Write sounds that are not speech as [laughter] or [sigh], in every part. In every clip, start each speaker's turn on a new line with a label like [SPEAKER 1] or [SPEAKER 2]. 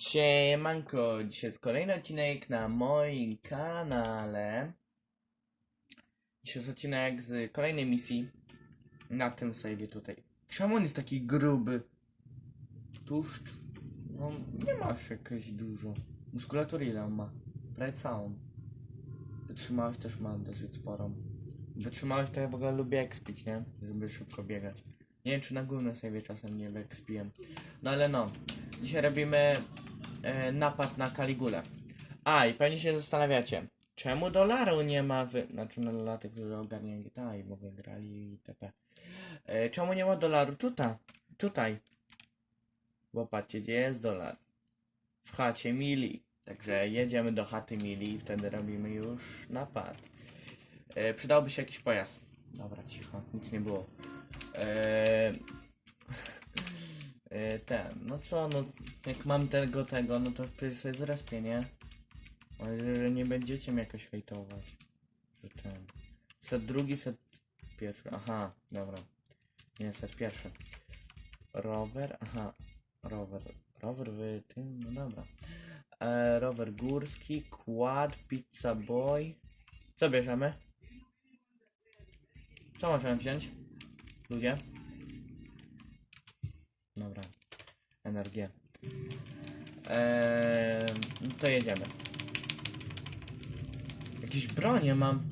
[SPEAKER 1] Siemanko, dzisiaj jest kolejny odcinek na moim kanale. Dzisiaj jest odcinek z kolejnej misji na tym save'ie tutaj. Czemu on jest taki gruby? Tłuszcz? No, nie masz jakoś dużo. Muskulatury ile on ma? Prawie całą. Wytrzymałość też ma dosyć sporą. Wytrzymałość to ja w ogóle lubię expić, nie? Żeby szybko biegać. Nie wiem czy na głównym save'ie czasem nie wyekspiłem. No ale no. Dzisiaj robimy napad na Kaligulę. A, i pewnie się zastanawiacie, czemu dolaru nie ma w... Znaczy no, dla tych, którzy ogarniają GTA i ogóle grali itp. E, czemu nie ma dolaru tutaj? Tutaj. Bo patrzcie, gdzie jest dolar? W chacie Mili. Także jedziemy do chaty Mili i wtedy robimy już napad. E, przydałby się jakiś pojazd. Dobra, cicho, nic nie było. E, e, ten, no co, no jak mam tego, tego, no to sobie zrespię, nie? Ale że nie będziecie mnie jakoś hejtować. Że ten. Set drugi, set pierwszy. Aha, dobra. Nie, set pierwszy. Rower, aha. Rower. Rower w tym, no dobra. E, rower górski, quad, pizza boy. Co bierzemy? Co możemy wziąć? Ludzie? Dobra. Energię. Eee, no to jedziemy. Jakieś bronie mam.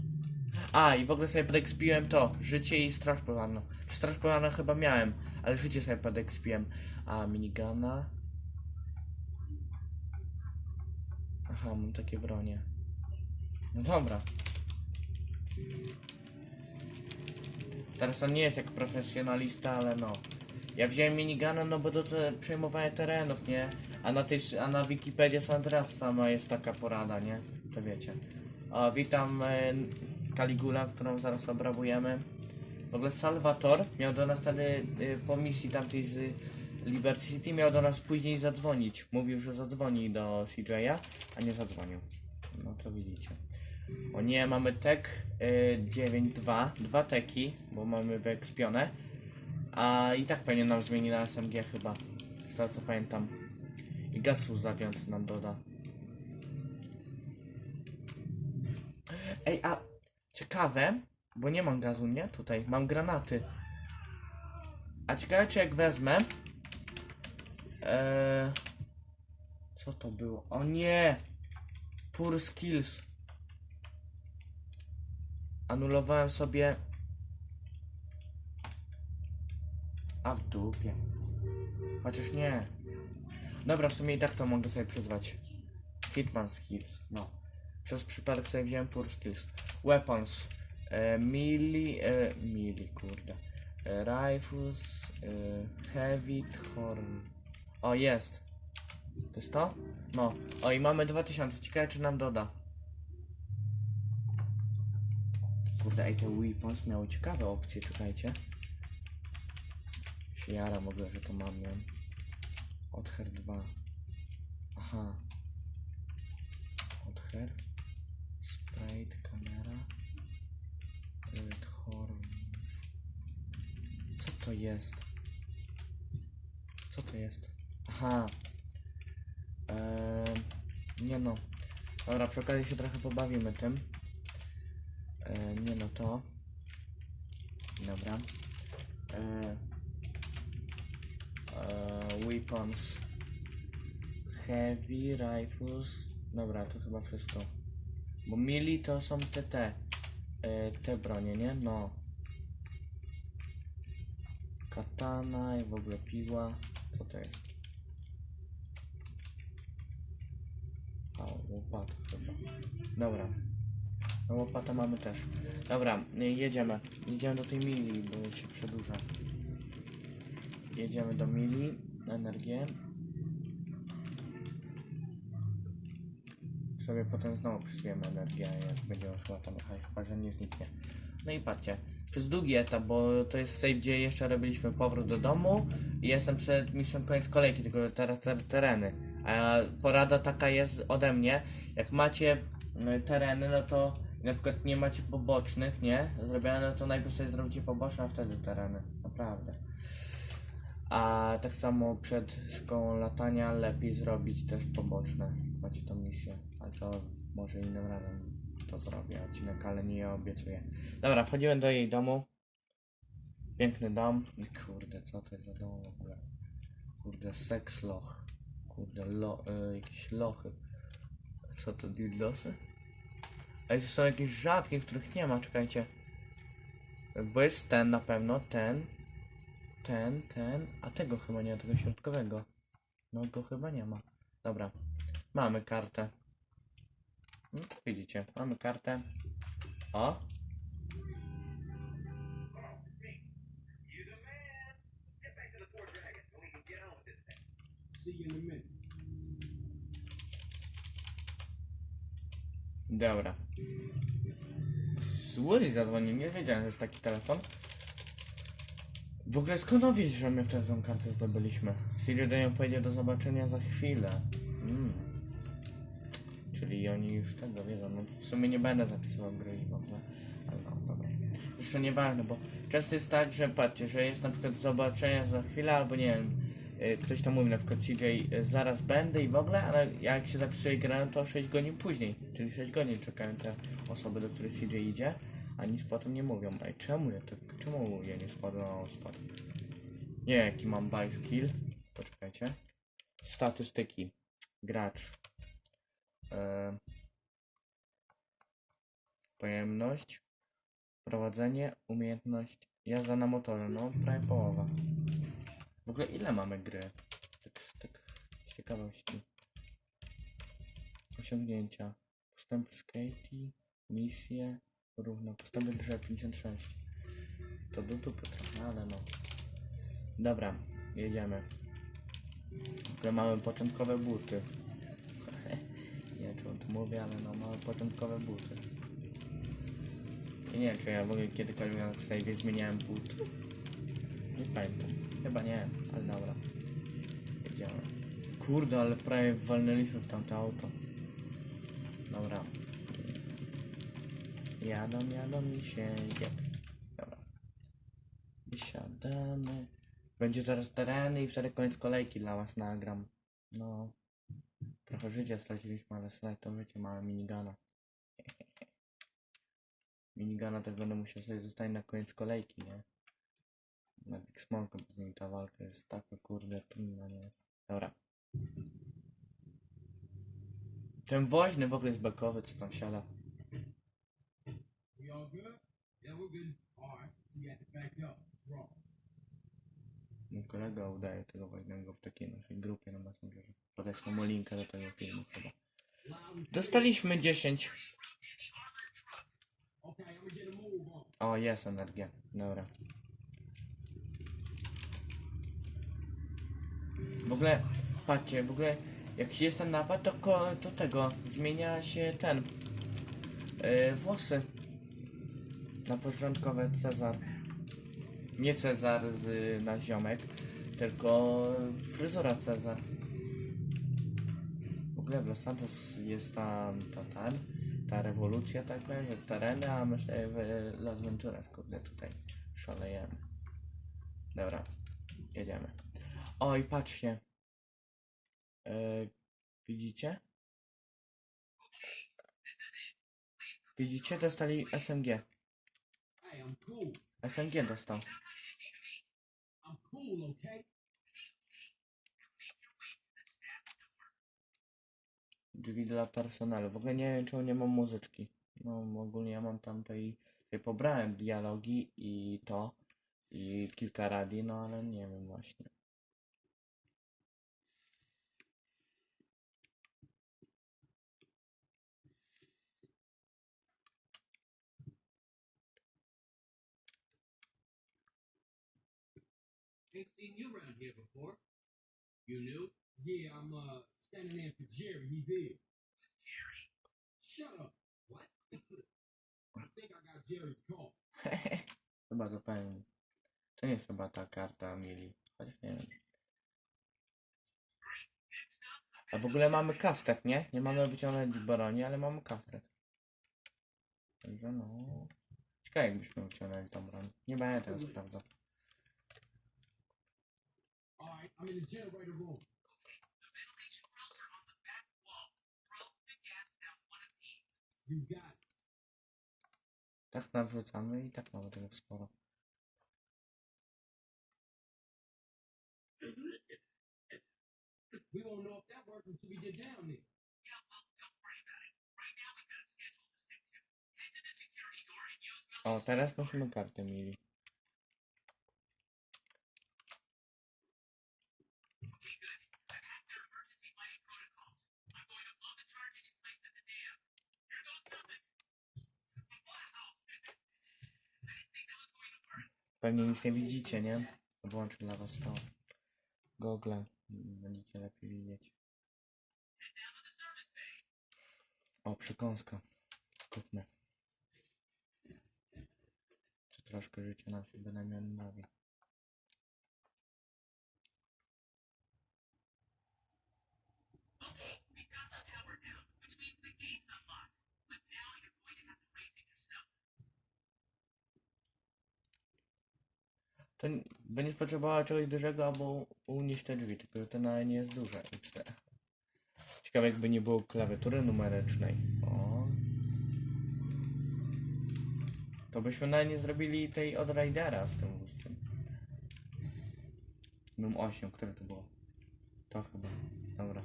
[SPEAKER 1] A, i w ogóle sobie podekspiłem to. Życie i straż pożarną. Straż pożarną chyba miałem, ale życie sobie podekspiłem. A, minigana. Aha, mam takie bronie. No dobra. Teraz on nie jest jak profesjonalista, ale no. Ja wziąłem minigana, no bo do te przejmowania terenów, nie? A na tej, a na Wikipedii San Andreas sama jest taka porada, nie? To wiecie. O, witam e, Kaligula, którą zaraz obrabujemy. W ogóle Salvator miał do nas wtedy e, po misji tamtej z Liberty City, miał do nas później zadzwonić. Mówił, że zadzwoni do CJ'a, a nie zadzwonił. No to widzicie. O nie, mamy tek y, 9.2, dwa teki, bo mamy wyekspione. A i tak pewnie nam zmieni na SMG chyba. Z tego co pamiętam. I gasu zawiąc nam doda. Ej, a ciekawe, bo nie mam gazu, nie? Tutaj mam granaty. A ciekawe czy jak wezmę. Eee, co to było? O nie! Pur skills. Anulowałem sobie. A w dupie. Chociaż nie. Dobra, w sumie i tak to mogę sobie przyzwać. Hitman skills, no. Przez przypadek sobie wziąłem skills. Weapons. E, mili, e, mili, kurde. E, rifles, e, heavy, horn. O, jest. To jest to? No. O, i mamy 2000. Ciekawe, czy nam doda. Kurde, ej, te weapons miały ciekawe opcje, czekajcie. Jara w ogóle, że to mam, nie? Odher 2. Aha. Odher. Sprite, kamera. Horn. Co to jest? Co to jest? Aha. Eee, nie no. Dobra, przy okazji się trochę pobawimy tym. E, nie no to. Dobra. E, e, weapons. Heavy rifles. Dobra, to chyba wszystko. Bo mili to są te te. E, te bronie, nie? No. Katana i w ogóle piła. Co to jest? A, łopat chyba. Dobra. No łopatę mamy też. Dobra, jedziemy. Jedziemy do tej mili, bo się przedłuża. Jedziemy do mili. Energię. Sobie potem znowu przyświemy energię, jak będziemy chyba tam jechać, chyba że nie zniknie. No i patrzcie. Przez długi etap, bo to jest save, gdzie jeszcze robiliśmy powrót do domu i jestem przed misją koniec kolejki, tylko teraz te tereny. A porada taka jest ode mnie, jak macie y, tereny, no to na przykład nie macie pobocznych, nie? Zrobione, no to najpierw sobie zrobicie poboczne, a wtedy tereny. Naprawdę. A tak samo przed szkołą latania lepiej zrobić też poboczne. Macie tą misję. Ale to może innym razem to zrobię odcinek, ale nie obiecuję. Dobra, wchodzimy do jej domu. Piękny dom. Kurde, co to jest za dom w ogóle? Kurde, seks loch. Kurde, lo, y, jakieś lochy. Co to, dildosy? To są jakieś rzadkie, których nie ma, czekajcie. Bo jest ten na pewno, ten, ten, ten, a tego chyba nie ma, tego środkowego. No go chyba nie ma. Dobra, mamy kartę. No, widzicie, mamy kartę. O! Dobra. Słodzi zadzwonił, nie wiedziałem, że jest taki telefon. W ogóle skąd on wiedział, że my wtedy tą kartę zdobyliśmy? Do nią powiedział do zobaczenia za chwilę. Mm. Czyli oni już tego wiedzą. No w sumie nie będę zapisywał gry i w ogóle. Ale no, dobra. Zresztą nieważne, bo często jest tak, że patrzcie, że jest na przykład zobaczenia za chwilę, albo nie wiem, y, ktoś tam mówi na przykład CJ, y, zaraz będę i w ogóle, ale jak się zapisuje grę, to 6 godzin później, czyli 6 godzin czekają te osoby, do których CJ idzie, a nic potem nie mówią. Ej, czemu ja tak, czemu ja nie spadłem, a on? Nie, jaki mam buy skill. Poczekajcie. Statystyki. Gracz. E... Pojemność. Prowadzenie, umiejętność. Jazda na motorze, no prawie połowa. W ogóle ile mamy gry? Tak, tak z ciekawości. Osiągnięcia. Postępy skate, misje, równo. Postępy grze 56. To do dupy trochę, ale no. Dobra, jedziemy. W mamy początkowe buty. nie wiem czy on to mówię, ale no mamy początkowe buty. I nie wiem czy ja w ogóle kiedykolwiek na save zmieniałem but. Nie pamiętam. Chyba nie, ale dobra. Jedziemy. Kurde, ale prawie walnęliśmy w tamte auto. Dobra. Jadą, jadą mi się. Jep. Dobra. Wysiadamy. Będzie teraz tereny i wtedy koniec kolejki dla was nagram. No. Trochę życia straciliśmy, ale słuchaj, to wiecie, małe minigana. [laughs] Minigana też będę musiał sobie zostawić na koniec kolejki, nie? Na Big Smoke, z nim ta walka jest taka kurde trudna, nie? Dobra. Ten woźny w ogóle jest bekowy, co tam siada.
[SPEAKER 2] We all good? Yeah, we're good. All right. See you at the back door. What's wrong?
[SPEAKER 1] Mój kolega udaje tego woźnego w takiej naszej grupie na Messengerze. Podeślę mu linkę do tego filmu chyba. Dostaliśmy 10.
[SPEAKER 2] Okay, I'm gonna get a move on.
[SPEAKER 1] O, jest energia. Dobra. W ogóle, patrzcie, w ogóle jak jest ten napad, to, ko, to tego, zmienia się ten, yy, włosy. Na początkowe Cezar. Nie Cezar z, na ziomek, tylko fryzura Cezar. W ogóle w Los Santos jest tam, to ten, ta rewolucja taka, że tereny, a my sobie w Las Venturas, kurde, tutaj szalejemy. Dobra, jedziemy. Oj, patrzcie. Yy, widzicie? Widzicie? Dostali SMG. SMG dostał. Drzwi dla personelu. W ogóle nie wiem, czemu nie mam muzyczki. No, ogólnie ja mam tam tej, tej pobrałem dialogi i to. I kilka radii, no ale nie wiem właśnie.
[SPEAKER 2] Seen you around here before. You knew? Yeah, I'm uh standing in for Jerry. He's here. Jerry? Shut up. What? [laughs] I think I got Jerry's call. [laughs]
[SPEAKER 1] chyba to pewnie. To nie jest chyba ta karta mieli. Chociaż nie wiem. A w ogóle mamy kastet, nie? Nie mamy wyciągnąć broni, ale mamy kastet. Także no. Ciekawe jakbyśmy wyciągnęli tą broń. Nie będę tego sprawdzał.
[SPEAKER 2] All right, I'm in the generator room. You got it.
[SPEAKER 1] Tak nawrzucamy i tak mamy tego sporo.
[SPEAKER 2] We won't know if that worked until we get down there.
[SPEAKER 1] O, teraz musimy kartę mieli. Pewnie nic nie widzicie, nie? Włączę dla was to. Google. Będziecie lepiej widzieć. O, przekąska. Skupmy. Czy troszkę życia nam się bynajmniej odnowi. To będziesz potrzebowała czegoś dużego, albo unieść te drzwi, tylko że to na nie jest duże. Ciekawe jakby nie było klawiatury numerycznej. O. To byśmy nawet nie zrobili tej od Raidera z tym wózkiem. Num 8, które to było? To chyba. Dobra.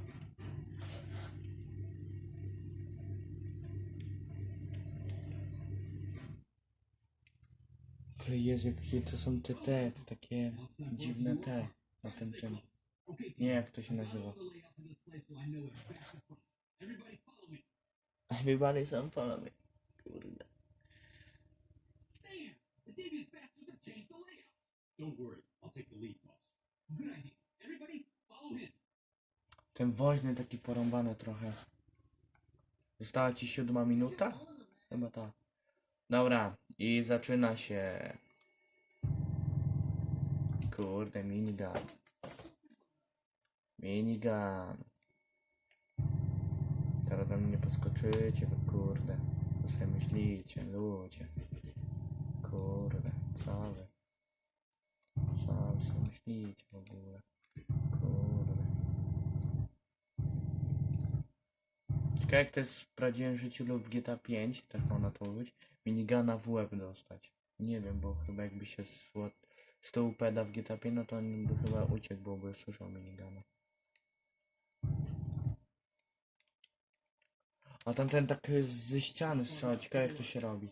[SPEAKER 1] Ale Jezu, jakie to są te te, te takie dziwne te na tym.
[SPEAKER 2] Okay,
[SPEAKER 1] Nie, jak to się nazywa.
[SPEAKER 2] Everybody
[SPEAKER 1] on follow me. Kurde. Ten woźny taki porąbany trochę. Została ci siódma minuta? Chyba tak. Dobra, i zaczyna się. Kurde, minigun. Minigun. Teraz do mnie nie podskoczycie, wy kurde. Co sobie myślicie, ludzie. Kurde, co wy? Co wy sobie myślicie w ogóle? Kurde. Ciekawe jak to jest w prawdziwym życiu lub w GTA 5, tak można to mówić, minigana w łeb dostać. Nie wiem, bo chyba jakby się ład- z tyłu peda w GTA 5, no to on by chyba uciekł, bo by słyszał minigana. A tamten tak ze ściany strzał, ciekawe jak to się robi.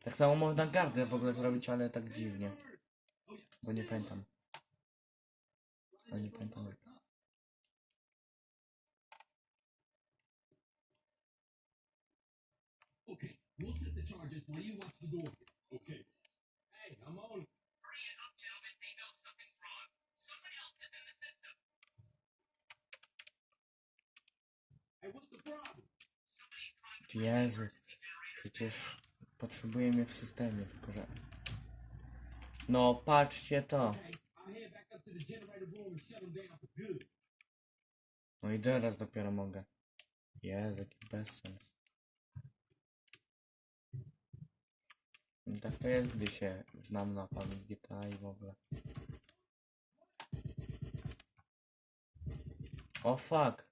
[SPEAKER 1] Tak samo można gardę w ogóle zrobić, ale tak dziwnie. Bo nie pamiętam. Ale nie pamiętam jak.
[SPEAKER 2] Okay, we'll set the while you watch the door. Okay. Hey, I'm on. it. Hey, what's the problem?
[SPEAKER 1] Jezu, przecież potrzebuję mnie w systemie, tylko że... No, patrzcie to.
[SPEAKER 2] Up the.
[SPEAKER 1] No i teraz dopiero mogę. Jezu, jaki bezsens. Tak to jest, gdy się znam na pan GTA i w ogóle. O fuck.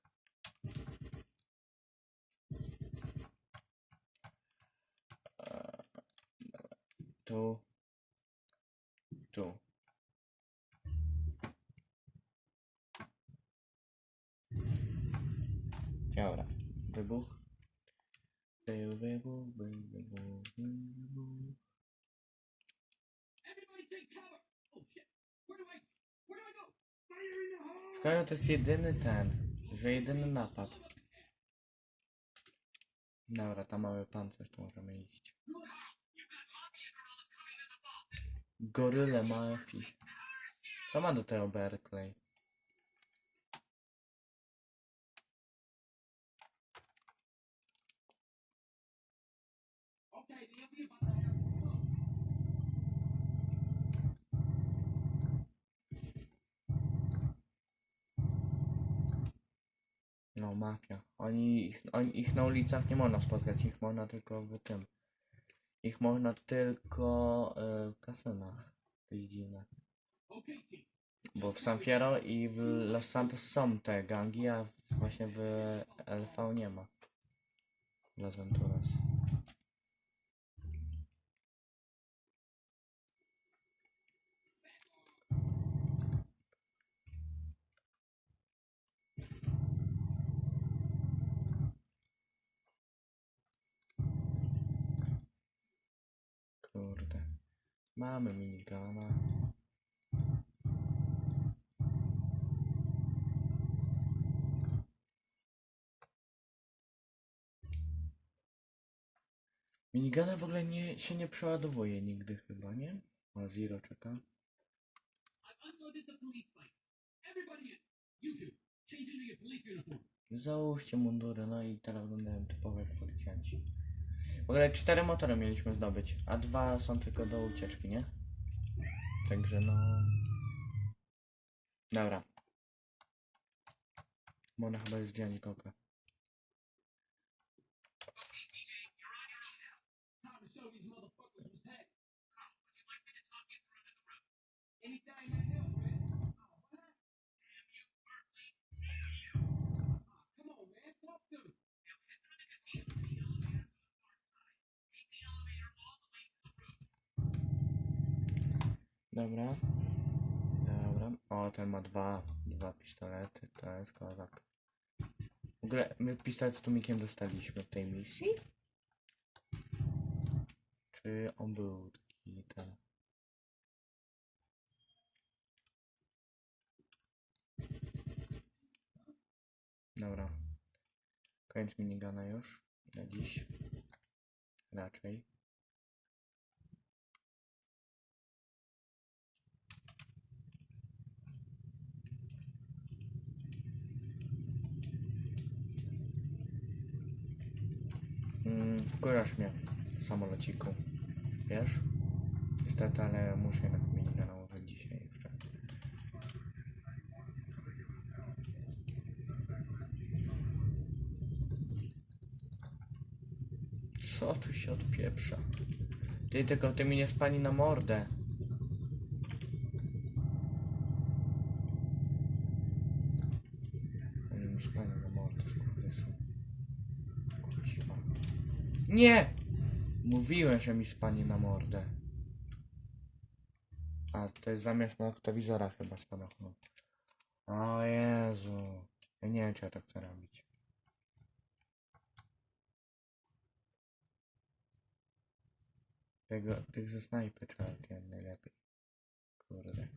[SPEAKER 1] Eee. Tu. Tu. Dobra. Wybuch. Wybuch, wybuch, był wybuch.
[SPEAKER 2] Hole.
[SPEAKER 1] Szkoda, to jest jedyny ten, że jedyny napad. Dobra, tam mamy pancerz, tu możemy iść. Goryle mafii. Co ma do tego Berkeley? No, mafia. Oni, ich, ich na ulicach nie można spotkać, ich można tylko w tym. Ich można tylko e, w kasynach. To jest dziwne. Bo w San Fierro i w Los Santos są te gangi, a właśnie w LV nie ma. Las Venturas. Mamy minigana. Minigana w ogóle nie, się nie przeładowuje nigdy chyba, nie? O, Zero czeka. Załóżcie mundury, no i teraz wyglądają typowo jak policjanci. W ogóle cztery motory mieliśmy zdobyć, a dwa są tylko do ucieczki, nie? Także no... Dobra. Mona chyba już dzieli koka. Dobra. Dobra. O, ten ma dwa, dwa pistolety, to jest kozak. W ogóle my pistolet z tumikiem dostaliśmy w tej misji? Czy on był taki ten... Dobra. Koniec minigana już. Na dziś. Raczej. Mm, wkurzasz mnie, samolociku. Wiesz? Niestety, ale muszę jednak minigana użyć dzisiaj jeszcze. Co tu się odpieprza? Ty tylko ty mi nie spani na mordę. Nie! Mówiłem, że mi spanie na mordę. A, to jest zamiast noktowizora chyba spadochron. O Jezu. Ja nie wiem, czy ja to chcę robić. Tego, tych ze snajpy trzeba ten najlepiej. Kurde.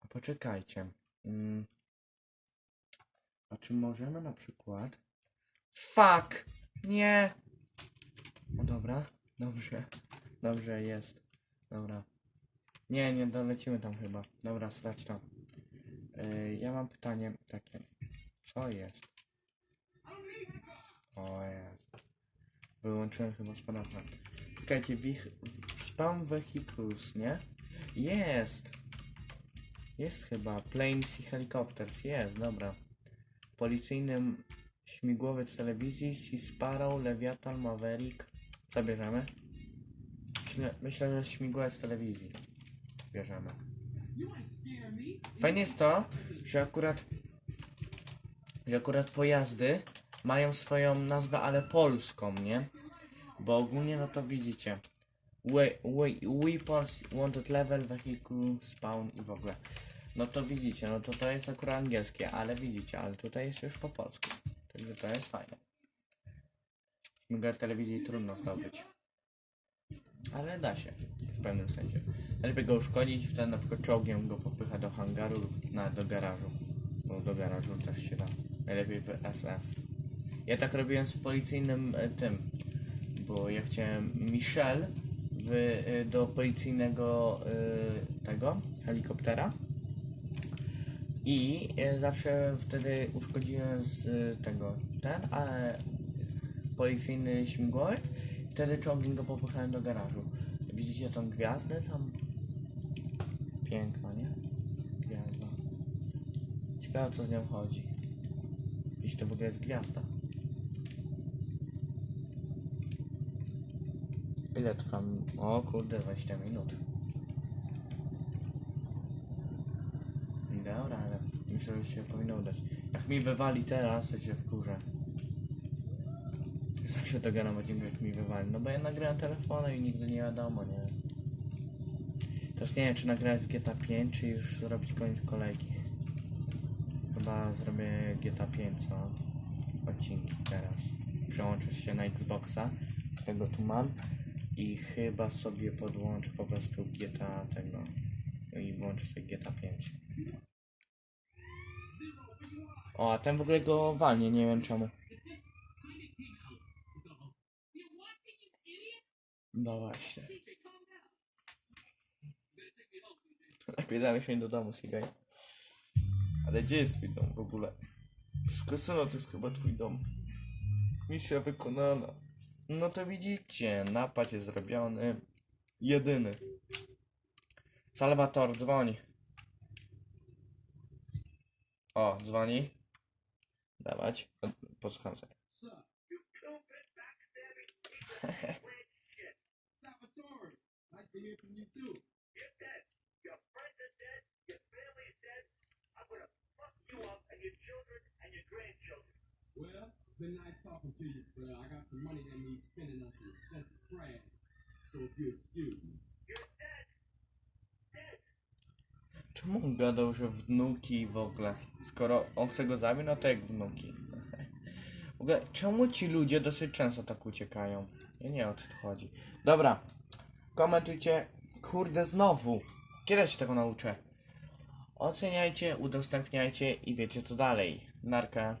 [SPEAKER 1] A poczekajcie. Mm. A czy możemy na przykład... Fuck! Nie! No dobra, dobrze. Dobrze, jest. Dobra. Nie, nie dolecimy tam chyba. Dobra, strać to. Yy, ja mam pytanie takie. Co jest? O jest. Wyłączyłem chyba spadochron. Czekajcie, wich... Spam Vehicles, nie? Jest! Jest chyba. Planes i Helicopters. Jest, dobra. Policyjny śmigłowiec telewizji, Sea Sparrow, Leviathan, Maverick. Co bierzemy? Myślę, myślę, że śmigłowiec telewizji. Bierzemy. Fajnie jest to, że akurat że akurat pojazdy mają swoją nazwę, ale polską, nie? Bo ogólnie no to widzicie. We, we, weapons, wanted level, vehicle, spawn i w ogóle. No to widzicie, no to to jest akurat angielskie, ale widzicie, ale tutaj jest już po polsku. Także to jest fajne. Śmigłowiec telewizji trudno zdobyć. Ale da się, w pewnym sensie. Najlepiej go uszkodzić, wtedy na przykład czołgiem go popycha do hangaru lub na, do garażu. Bo do garażu też się da. Najlepiej w SF. Ja tak robiłem z policyjnym e, tym, bo ja chciałem Michel w, e, do policyjnego e, tego helikoptera i e, zawsze wtedy uszkodziłem z e, tego ten, ale policyjny śmigłowiec wtedy czołgiem go popuszczałem do garażu. Widzicie tą gwiazdę tam? Piękna, nie? Gwiazda. Ciekawe co z nią chodzi. Jeśli to w ogóle jest gwiazda. Ile trwa? O kurde, 20 minut. Myślę, że się powinno udać. Jak mi wywali teraz, to się wkurzę. [laughs] Zawsze to gadam o tym, jak mi wywali. No bo ja nagrałem telefonem i nigdy nie wiadomo, nie? Teraz nie wiem, czy nagrać GTA 5, czy już zrobić koniec kolejki. Chyba zrobię GTA 5, co? Odcinki teraz. Przełączę się na Xboxa, którego tu mam. I chyba sobie podłączę po prostu GTA tego. I włączę sobie GTA 5. O, a ten w ogóle go walnie, nie wiem czemu. No właśnie. Lepiej zamieść do domu, Sigaj. Ale gdzie jest twój dom w ogóle? Kasyno to jest chyba twój dom. Misja wykonana. No to widzicie, napad jest zrobiony. Jedyny. Salwator, dzwoni. O, dzwoni.
[SPEAKER 2] You too. [laughs] Well, been nice talking to you, but I got some money that needs spending on some expensive trash. So if you excuse me.
[SPEAKER 1] Czemu on gadał, że wnuki w ogóle? Skoro on chce go zabić, no to jak wnuki. W ogóle, czemu ci ludzie dosyć często tak uciekają? Ja nie o co chodzi. Dobra, komentujcie. Kurde, znowu. Kiedy się tego nauczę? Oceniajcie, udostępniajcie i wiecie co dalej. Narka.